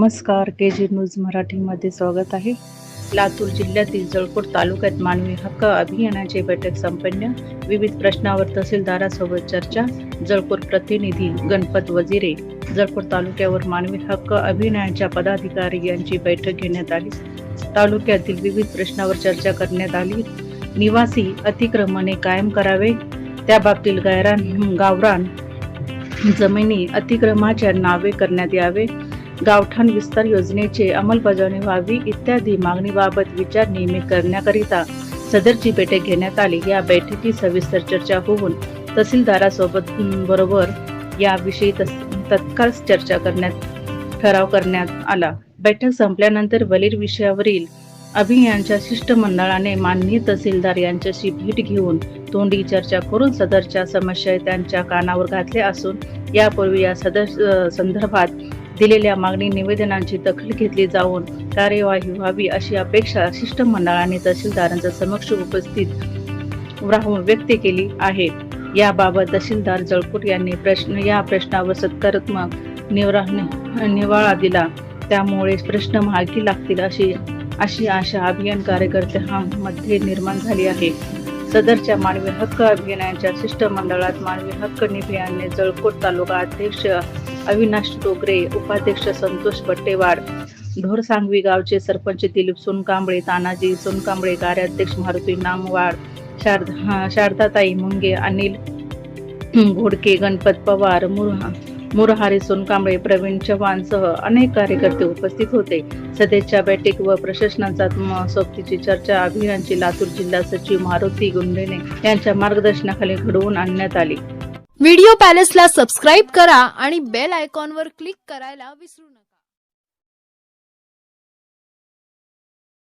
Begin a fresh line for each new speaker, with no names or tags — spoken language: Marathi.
नमस्कार के जी न्यूज मराठीमध्ये स्वागत आहे. लातूर जिल्ह्यातील जळकोट तालुक्यात मानवी हक्क अभियानाची बैठक संपन्न. विविध प्रश्नावर तहसीलदारासोबत चर्चा. जळकोट प्रतिनिधी गणपत वजिरे जळकोट तालुक्यावर मानवी हक्क अभियानाच्या पदाधिकारी यांची बैठक घेण्यात आली. तालुक्यातील विविध प्रश्नावर चर्चा करण्यात आली. निवासी अतिक्रमणे कायम करावे. त्याबाबतीत गैरान गायरान गावरान जमिनी अतिक्रमाच्या नावे करण्यात यावे. गावठाण विस्तार योजनेची अंमलबजावणी व्हावी इत्यादी मागणीबाबत विचार नियमित करण्याकरिता सदरची बैठक घेण्यात आली. या बैठकीत सविस्तर चर्चा होऊन तहसीलदारासोबत बरोबर याविषयी तस- तत्काळ चर्चा करण्यात ठराव करण्यात आला. बैठक संपल्यानंतर वलीर विषयावरील अभियांच्या शिष्टमंडळाने माननीय तहसीलदार यांच्याशी भेट घेऊन तोंडी चर्चा करून सदरच्या समस्या त्यांच्या कानावर घातल्या असून यापूर्वी या सदर संदर्भात दिलेल्या मागणी निवेदनांची दखल घेतली जाऊन कार्यवाही व्हावी अशी अपेक्षा शिष्टमंडळाने तहसीलदारांच्या समक्ष उपस्थित राहून व्यक्त केली आहे. याबाबत तहसीलदार जळकोट यांनी प्रश्न या प्रश्नावर सत्कारात्मक निवरा निवाळा दिला. त्यामुळे प्रश्न मार्गी लागतील अशी अशी आशा अभियान कार्यकर्त्यांमध्ये निर्माण झाली आहे. सदरच्या मानवी हक्क अभियानाच्या शिष्टमंडळात मानवी हक्क निभियाने जळकोट तालुका अध्यक्ष अविनाश टोकरे उपाध्यक्ष संतोष बट्टेवाड ढोरसांगवी गावचे सरपंच दिलीप सोनकांबळे तानाजी सोनकांबळे कार्याध्यक्ष मारुती नामवाड शारदा शारदाताई मुंगे अनिल घोडके गणपत पवार मुरहा मुरहारी सोनकांबळे प्रवीण चव्हाणसह अनेक कार्यकर्ते उपस्थित होते. सध्याच्या बैठक व प्रशासनाचा सोबतीची चर्चा अभियानची लातूर जिल्हा सचिव मारुती गुंडेने यांच्या मार्गदर्शनाखाली घडवून आणण्यात आली.
व्हिडिओ पॅलेसला सबस्क्राईब करा आणि बेल आयकॉनवर क्लिक करायला विसरू नका.